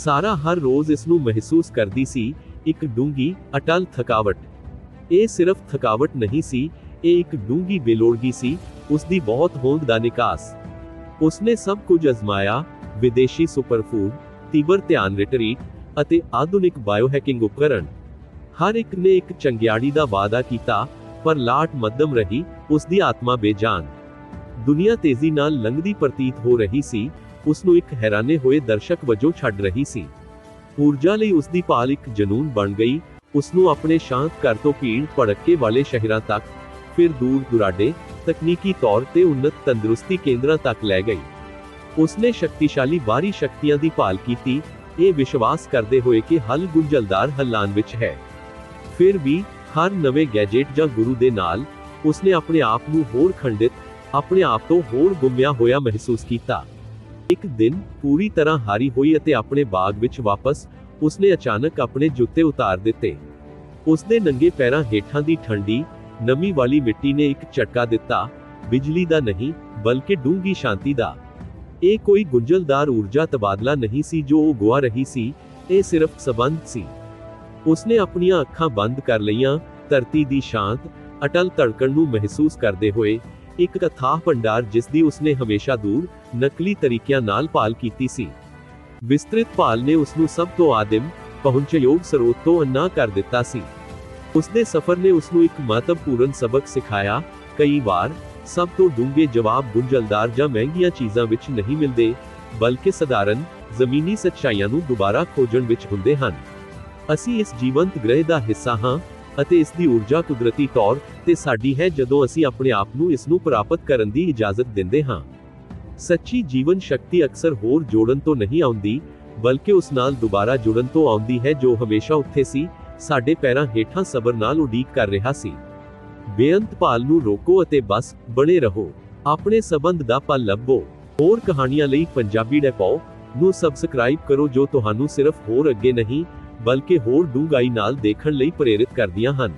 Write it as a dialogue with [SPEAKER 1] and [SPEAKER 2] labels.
[SPEAKER 1] ਸਾਰਾ ਹਰ ਰੋਜ਼ ਇਸ ਨੂੰ ਮਹਿਸੂਸ ਕਰਦੀ ਸੀ, ਇੱਕ ਡੂੰਗੀ ਅਟਲ ਥਕਾਵਟ। ਇਹ ਸਿਰਫ ਥਕਾਵਟ ਨਹੀਂ ਸੀ, ਇਹ ਇੱਕ ਡੂੰਗੀ ਬੇਲੋੜਗੀ ਸੀ ਉਸ ਦੀ ਬਹੁਤ ਹੋਂਦ ਦਾ ਨਿਕਾਸ। ਉਸਨੇ ਸਭ ਕੁਝ ਅਜ਼ਮਾਇਆ, ਵਿਦੇਸ਼ੀ ਸੁਪਰਫੂਡ, ਤੀਬਰ ਧਿਆਨ ਰਿਟਰੀਟ ਅਤੇ ਆਧੁਨਿਕ ਬਾਇਓਹੈਕਿੰਗ ਉਪਕਰਣ। ਹਰ ਇੱਕ ਨੇ ਇੱਕ ਚੰਗਿਆੜੀ ਦਾ ਵਾਅਦਾ ਕੀਤਾ, ਪਰ ਲਾਟ ਮੱਧਮ ਰਹੀ ਉਸ ਦੀ ਆਤਮਾ ਬੇਜਾਨ। ਦੁਨੀਆ ਤੇਜ਼ੀ ਨਾਲ ਲੰਘਦੀ ਪ੍ਰਤੀਤ ਹੋ ਰਹੀ ਸੀ ਉਸ ਨੂੰ ਇੱਕ ਹੈਰਾਨੇ ਹੋਏ ਦਰਸ਼ਕ ਵਜੋਂ ਛੱਡ ਰਹੀ ਸੀ। ਊਰਜਾ ਲਈ ਉਸ ਦੀ ਭਾਲ ਇੱਕ ਜਨੂਨ ਬਣ ਗਈ। ਉਸ ਨੂੰ ਆਪਣੇ ਸ਼ਾਂਤ ਘਰ ਤੋਂ ਭੀੜ ਭੜੱਕੇ ਵਾਲੇ ਸ਼ਹਿਰਾਂ ਤੱਕ, ਫਿਰ ਦੂਰ ਦੁਰਾਡੇ, ਤਕਨੀਕੀ ਤੌਰ ਤੇ ਉન્નਤ ਤੰਦਰੁਸਤੀ ਕੇਂਦਰਾਂ ਤੱਕ ਲੈ ਗਈ। ਉਸਨੇ ਸ਼ਕਤੀਸ਼ਾਲੀ ਬਾਹਰੀ ਸ਼ਕਤੀਆਂ ਦੀ ਭਾਲ ਕੀਤੀ। ਇਹ ਵਿਸ਼ਵਾਸ ਕਰਦੇ ਹੋਏ ਕਿ ਹੱਲ ਗੁੰਝਲਦਾਰ ਹੱਲਾਂ ਵਿੱਚ ਹੈ। ਫਿਰ ਵੀ, ਹਰ ਨਵੇਂ ਗੈਜਟ ਜਾਂ ਗੁਰੂ ਦੇ ਨਾਲ, ਉਸਨੇ ਆਪਣੇ ਆਪ ਨੂੰ ਹੋਰ ਖੰਡਿਤ, ਆਪਣੇ ਆਪ ਤੋਂ ਹੋਰ ਗੁੰਮਿਆ ਹੋਇਆ ਮਹਿਸੂਸ ਕੀਤਾ। ਇੱਕ ਦਿਨ ਪੂਰੀ ਤਰ੍ਹਾਂ ਹਾਰੀ ਹੋਈ ਅਤੇ ਆਪਣੇ ਬਾਗ ਵਿੱਚ ਵਾਪਸ, ਉਸਨੇ ਅਚਾਨਕ ਆਪਣੇ ਜੁੱਤੇ ਉਤਾਰ ਦਿੱਤੇ। ਉਸਦੇ ਨੰਗੇ ਪੈਰਾਂ ਹੇਠਾਂ ਦੀ ਠੰਡੀ, ਨਮੀ ਵਾਲੀ ਮਿੱਟੀ ਨੇ ਇੱਕ ਝਟਕਾ ਦਿੱਤਾ, ਬਿਜਲੀ ਦਾ ਨਹੀਂ, ਬਲਕਿ ਡੂੰਗੀ ਸ਼ਾਂਤੀ ਦਾ। ਇਹ ਕੋਈ ਗੁੰਝਲਦਾਰ ਊਰਜਾ ਤਬਾਦਲਾ ਨਹੀਂ ਸੀ ਜੋ ਉਹ ਗੁਆ ਰਹੀ ਸੀ, ਇਹ ਸਿਰਫ ਸਬੰਧ ਸੀ। ਉਸਨੇ ਆਪਣੀਆਂ ਅੱਖਾਂ ਬੰਦ ਕਰ ਲਈਆਂ, ਧਰਤੀ ਦੀ ਸ਼ਾਂਤ, ਅਟਲ ਧੜਕਣ ਨੂੰ ਮਹਿਸੂਸ ਕਰਦੇ ਹੋਏ ਇੱਕ ਅਥਾਹ ਭੰਡਾਰ ਜਿਸ ਦੀ ਉਸਨੇ ਹਮੇਸ਼ਾ ਦੂਰ, ਨਕਲੀ ਤਰੀਕਿਆਂ ਨਾਲ ਭਾਲ ਕੀਤੀ ਸੀ। ਵਿਸਤ੍ਰਿਤ ਭਾਲ ਨੇ ਉਸ ਨੂੰ ਸਭ ਤੋਂ ਆਦਿਮ, ਪਹੁੰਚਯੋਗ ਸਰੋਤ ਤੋਂ ਅੰਨਾ ਕਰ ਦਿੱਤਾ ਸੀ। ਉਸਦੇ ਸਫ਼ਰ ਨੇ ਉਸ ਨੂੰ ਇੱਕ ਮਹੱਤਵਪੂਰਨ ਸਬਕ ਸਿਖਾਇਆ, ਕਈ ਵਾਰ, ਸਭ ਤੋਂ ਡੂੰਘੇ ਜਵਾਬ ਗੁੰਝਲਦਾਰ ਜਾਂ ਮਹਿੰਗੀਆਂ ਚੀਜ਼ਾਂ ਵਿੱਚ ਨਹੀਂ ਮਿਲਦੇ, ਬਲਕਿ ਸਧਾਰਨ, ਜ਼ਮੀਨੀ ਸੱਚਾਈਆਂ ਨੂੰ ਦੁਬਾਰਾ ਖੋਜਣ ਵਿੱਚ ਹੁੰਦੇ ਹਨ। ਅਸੀਂ ਇਸ ਜੀਵੰਤ ਗ੍ਰਹਿ ਦਾ ਹਿੱਸਾ ਹਾਂ ਅਤੇ ਇਸ ਦੀ ਊਰਜਾ ਕੁਦਰਤੀ ਤੌਰ ਤੇ ਸਾਡੀ ਹੈ ਜਦੋਂ ਅਸੀਂ ਆਪਣੇ ਆਪ ਨੂੰ ਇਸ ਨੂੰ ਪ੍ਰਾਪਤ ਕਰਨ ਦੀ ਇਜਾਜ਼ਤ ਦਿੰਦੇ ਹਾਂ। ਸੱਚੀ ਜੀਵਨ ਸ਼ਕਤੀ ਅਕਸਰ ਹੋਰ ਜੋੜਨ ਤੋਂ ਨਹੀਂ ਆਉਂਦੀ, ਬਲਕਿ ਉਸ ਨਾਲ ਦੁਬਾਰਾ ਜੁੜਨ ਤੋਂ ਆਉਂਦੀ ਹੈ ਜੋ ਹਮੇਸ਼ਾ ਉੱਥੇ ਸੀ, ਸਾਡੇ ਪੈਰਾਂ ਹੇਠਾਂ ਸਬਰ ਨਾਲ ਉਡੀਕ ਕਰ ਰਿਹਾ ਸੀ। ਬੇਅੰਤ ਭਾਲ ਨੂੰ ਰੋਕੋ ਅਤੇ ਬਸ, ਬਣੇ ਰਹੋ। ਆਪਣੇ ਸਬੰਧ ਦਾ ਪਲ ਲੱਭੋ। ਹੋਰ ਕਹਾਣੀਆਂ ਲਈ ਪੰਜਾਬੀ ਡੈਪੋ ਨੂੰ ਸਬਸਕ੍ਰਾਈਬ ਕਰੋ ਜੋ ਤੁਹਾਨੂੰ ਸਿਰਫ ਹੋਰ ਅੱਗੇ ਨਹੀਂ ਬਲਕਿ ਹੋਰ ਡੂੰਘਾਈ ਨਾਲ ਦੇਖਣ ਲਈ ਪ੍ਰੇਰਿਤ ਕਰਦੀਆਂ ਹਨ।